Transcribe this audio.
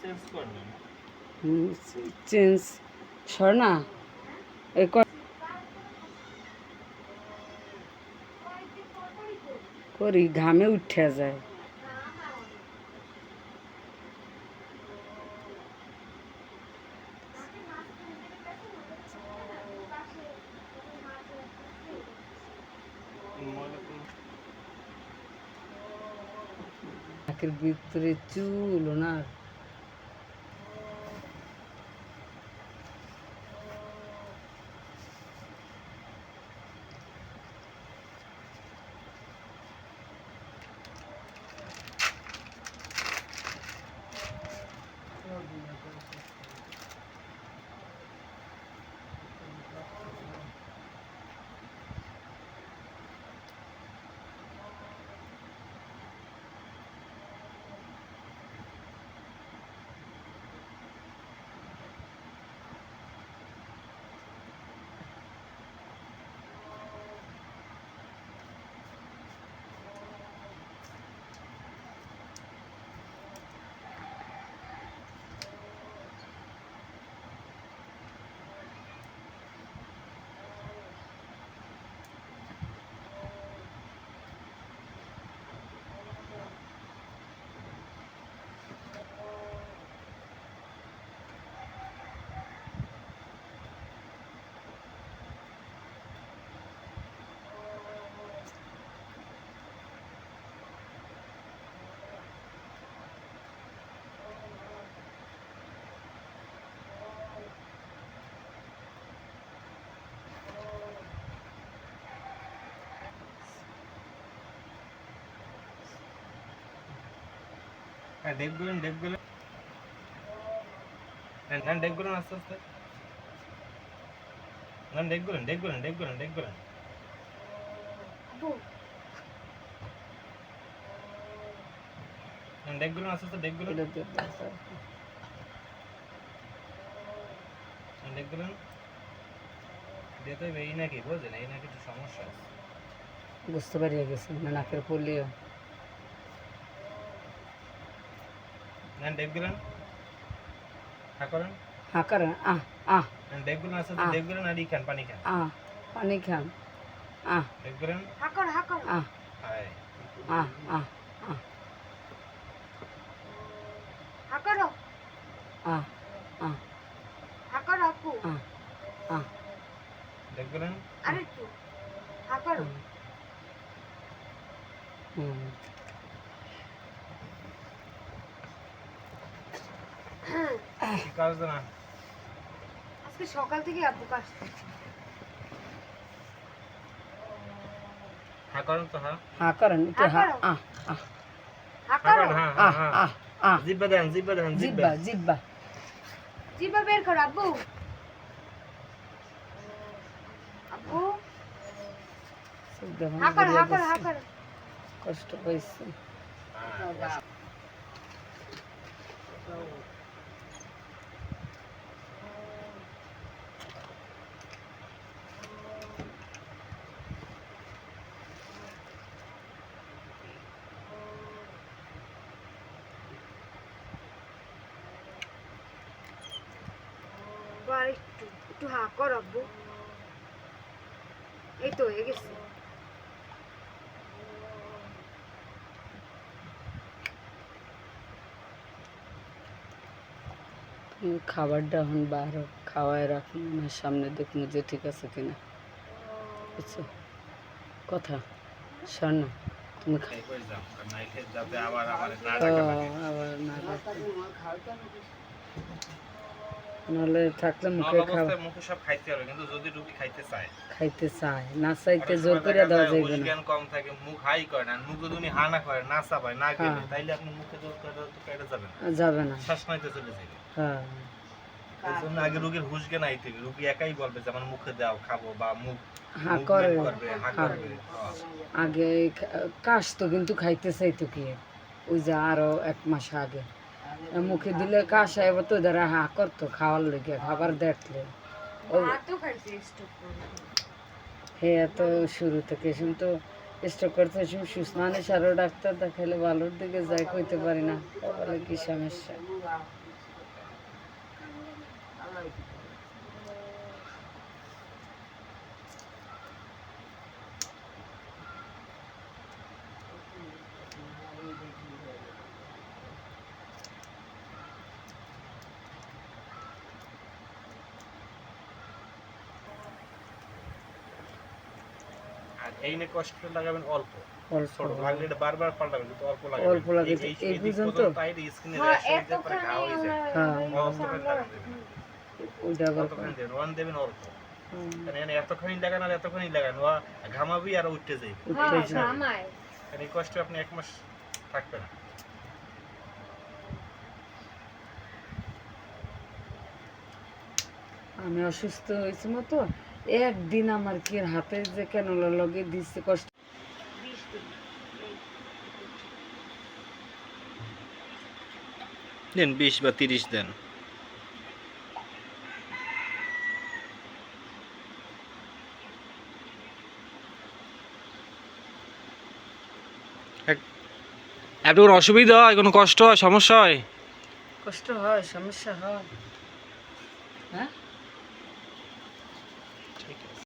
Change change Swarna এই করি ঘামে উঠে যায়। নাকের ভিতরে চুল ওনার। ডেকগুলেন ডেকগুলেন হ্যাঁ ডেকগুলেন আস্তে আস্তে। না ডেকগুলেন ডেকগুলেন ডেকগুলেন ডেকগুলেন ডেকগুলেন আস্তে আস্তে ডেকগুলেন। ডেকগুলেন দিয়ে তো এই নাকি বুঝলেন এই নাকি একটু সমস্যা আছে। বুঝতে পারিয়া গেছে না নাকের পড়লিও না ডেকগুলেন হ্যাঁ করেন হ্যাঁ করেন আহ আহ ডেকগুলেন আস্তে আস্তে আহ। ডেকগুলেন আর ই খান পানি খান আহ পানি খান আহ ডেকগুলেন হাকর হাকর আহ হায় আহ আহ আহ হাকর আহ আহ হাকর আপু আহ আহ ডেকগুলেন আরেকটু হাকর হুম কি কাজ না। আজকে সকাল থেকে হ্যাঁ করেন তো হ্যাঁ। হ্যাঁ করেন একটু হ্যাঁ করো। আহ আহ। হ্যাঁ হাকর করেন হ্যাঁ আহ হ্যাঁ। আহ আহ জিব্বা দেন জিব্বা দেন জিব্বা। জিব্বা জিব্বা। জিবা বের কর আব্বু। আব্বু। হয়ে কষ্ট পাইছে আব্বু, আরেকটু একটু হাকর আব্বু। এই তো হয়ে গেছে। তুমি খাবারটা এখন বার খাওয়ায় রাখুন না সামনে দেখুন যে ঠিক আছে কিনা। বুঝছ? কথা স্বর্ণ তুমি করে আর আবার না নাহলে থাকলে মুখে খাওয়া মুখে সব খাইতে হবে কিন্তু যদি রুগী খাইতে চায়। খাইতে চায় না চাইতে জোর করে দেওয়া হুশ না। কম থাকে মুখ হাই করে না মুখ যদি হা না করে না চাপায় না গেলে হ্যাঁ। তাইলে আপনি মুখে জোর করে তো কেটে যাবেন যাবে না। শ্বাস নাইতে চলে যাবে হ্যাঁ। এই জন্য আগে রুগীর হুশ জ্ঞান আইতে হবে রুগী একাই বলবে যে আমার মুখে দাও খাব বা মুখ করে। করবে হা হ্যাঁ। করবে হ্যাঁ। আগে কাশ তো কিন্তু খাইতে চাইতো কি? ওই যে আরও এক মাস আগে। মুখে দিলে কাশ এবার তো যারা হা করতো খাওয়ার লেগে খাবার দেখলে। হ্যাঁ এত শুরু থেকে কিন্তু স্ট্রোক করতে মানুষ আরও ডাক্তার দেখাইলে ভালোর দিকে যাই কইতে পারি না। বলে কি সমস্যা আর এই নিয়ে কষ্ট লাগাবেন অল্প। অল্প। লাগলে এটা বারবার পাল্টাবেন কিন্তু অল্প লাগাবেন। অল্প লাগে। এই- এই- এই এই দিক পর্যন্ত? পর্যন্ত স্কিনে হ্যাঁ ঘা যায়। হ্যাঁ। না। ওইটা দেবেন। অল্প। কারণ লাগান আর এতখানি লাগান, ওয়া ঘামাবি আর উঠতে যাই হ্যাঁ এই কষ্টে আপনি এক মাস থাকবেন আমি অসুস্থ হয়েছি মতো। একদিন আমার কি হাতে যে কেন লগে দিচ্ছে কষ্ট। দিন বিশ বা তিরিশ দেন। আপনার অসুবিধা হয়? কোনো কষ্ট হয়? সমস্যা হয়? কষ্ট হয় সমস্যা হয়। হ্যাঁ?